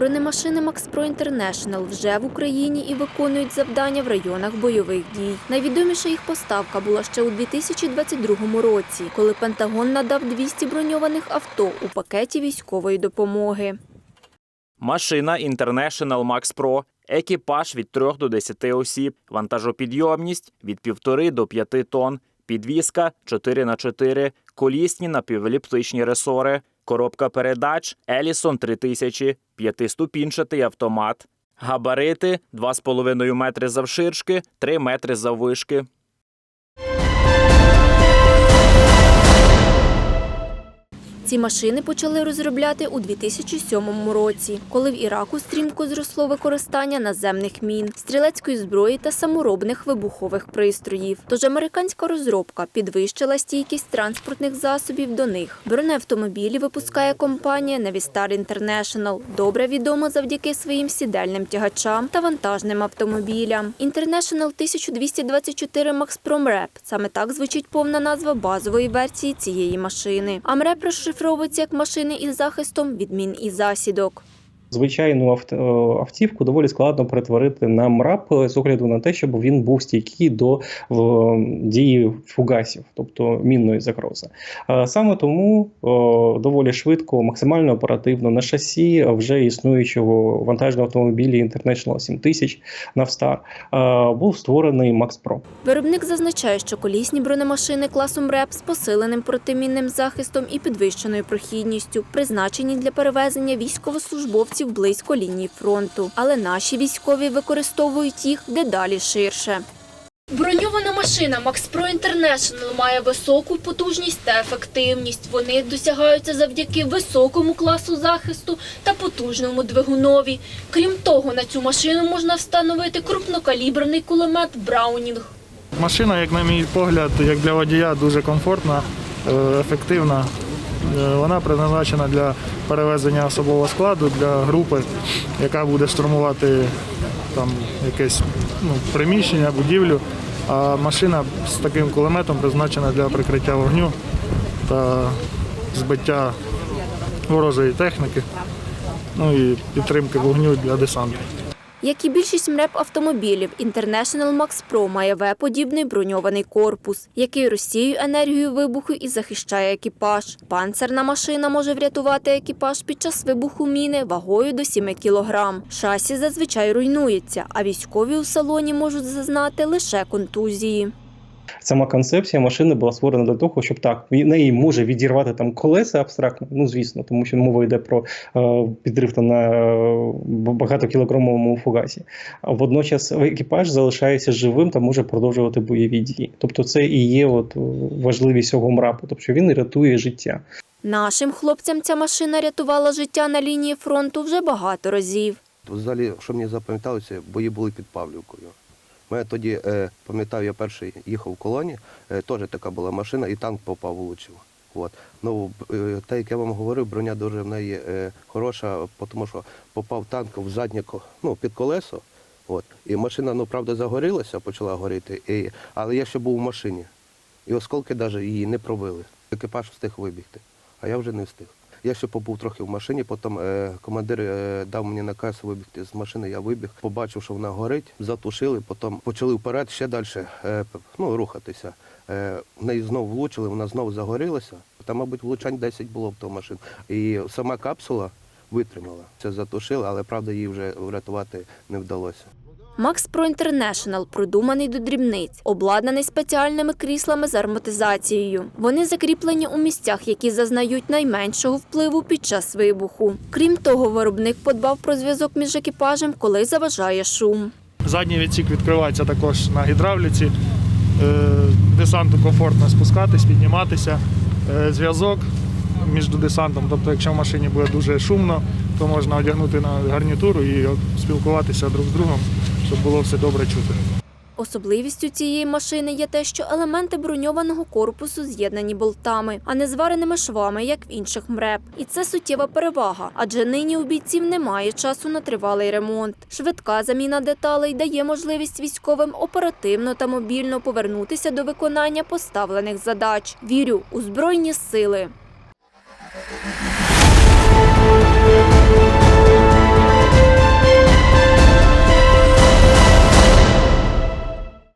машини Max Pro International вже в Україні і виконують завдання в районах бойових дій. Найвідоміша їх поставка була ще у 2022 році, коли Пентагон надав 200 броньованих авто у пакеті військової допомоги. Машина International Max. Екіпаж від 3 до 10 осіб. Вантажопідйомність від 1,5 до 5 тонн. Підвізка 4 х 4 колісні напівеліптичні ресори. Коробка передач Елісон 3000, п'ятиступінчатий автомат. Габарити 2,5 метри завширшки, 3 метри заввишки. Ці машини почали розробляти у 2007 році, коли в Іраку стрімко зросло використання наземних мін, стрілецької зброї та саморобних вибухових пристроїв. Тож американська розробка підвищила стійкість транспортних засобів до них. Бронеавтомобілі випускає компанія Navistar International, добре відома завдяки своїм сідельним тягачам та вантажним автомобілям. International 1224 Max Pro MREP – саме так звучить повна назва базової версії цієї машини. А MREP розшифровується як машини із захистом від мін і засідок. Звичайну е, автівку доволі складно перетворити на МРАП з огляду на те, щоб він був стійкий до дії фугасів, тобто мінної загрози. Е, Саме тому е, доволі швидко, максимально оперативно на шасі вже існуючого вантажного автомобілі International 7000 Navstar е, був створений Max Pro. Виробник зазначає, що колісні бронемашини класу МРЕП з посиленим протимінним захистом і підвищеною прохідністю призначені для перевезення військовослужбовців близько лінії фронту. Але наші військові використовують їх дедалі ширше. Броньована машина Max Pro International має високу потужність та ефективність. Вони досягаються завдяки високому класу захисту та потужному двигунові. Крім того, на цю машину можна встановити крупнокаліберний кулемет Браунінг. Машина, як на мій погляд, як для водія, дуже комфортна, е, ефективна. Е, Вона призначена для перевезення особового складу для групи, яка буде штурмувати там якесь ну, приміщення, будівлю. А машина з таким кулеметом призначена для прикриття вогню та збиття ворожої техніки, ну і підтримки вогню для десанту. Як і більшість МРЕП автомобілів, International Max Pro має В-подібний броньований корпус, який розсіює енергію вибуху і захищає екіпаж. Панцерна машина може врятувати екіпаж під час вибуху міни вагою до 7 кг. Шасі зазвичай руйнується, а військові у салоні можуть зазнати лише контузії. Сама концепція машини була створена для того, щоб так в неї може відірвати там колеса абстрактно, ну звісно, тому що мова йде про е, підрив там на е, багатокілограмовому фугасі. А водночас екіпаж залишається живим та може продовжувати бойові дії. Тобто, це і є от е, важливість цього мрапу, тобто він рятує життя. Нашим хлопцям ця машина рятувала життя на лінії фронту вже багато разів. Взагалі, що мені запам'яталося, бої були під Павлівкою. Мене тоді, е, пам'ятаю, я перший їхав в колоні, е, теж така була машина, і танк попав влучив. От. Ну, е, те, як я вам говорив, броня дуже в неї хороша, тому що попав танк в заднє ну, під колесо. От. І машина, ну, правда, загорілася, почала горіти, і, але я ще був в машині. І осколки навіть її не пробили. Екіпаж встиг вибігти, а я вже не встиг. Я ще побув трохи в машині, потім е, командир е, дав мені наказ вибігти з машини, я вибіг, побачив, що вона горить, затушили, потім почали вперед ще далі е, ну, рухатися. В неї знову влучили, вона знову загорілася. Там, мабуть, влучань 10 було в ту машину. І сама капсула витримала. Це затушили, але правда її вже врятувати не вдалося. Max Pro International продуманий до дрібниць, обладнаний спеціальними кріслами з ароматизацією. Вони закріплені у місцях, які зазнають найменшого впливу під час вибуху. Крім того, виробник подбав про зв'язок між екіпажем, коли заважає шум. Задній відсік відкривається також на гідравліці. Е, Десанту комфортно спускатись, підніматися. Е, Зв'язок між десантом, тобто, якщо в машині буде дуже шумно, то можна одягнути на гарнітуру і спілкуватися друг з другом, щоб було все добре чути. Особливістю цієї машини є те, що елементи броньованого корпусу з'єднані болтами, а не звареними швами, як в інших МРЕП. І це суттєва перевага, адже нині у бійців немає часу на тривалий ремонт. Швидка заміна деталей дає можливість військовим оперативно та мобільно повернутися до виконання поставлених задач. Вірю у збройні сили.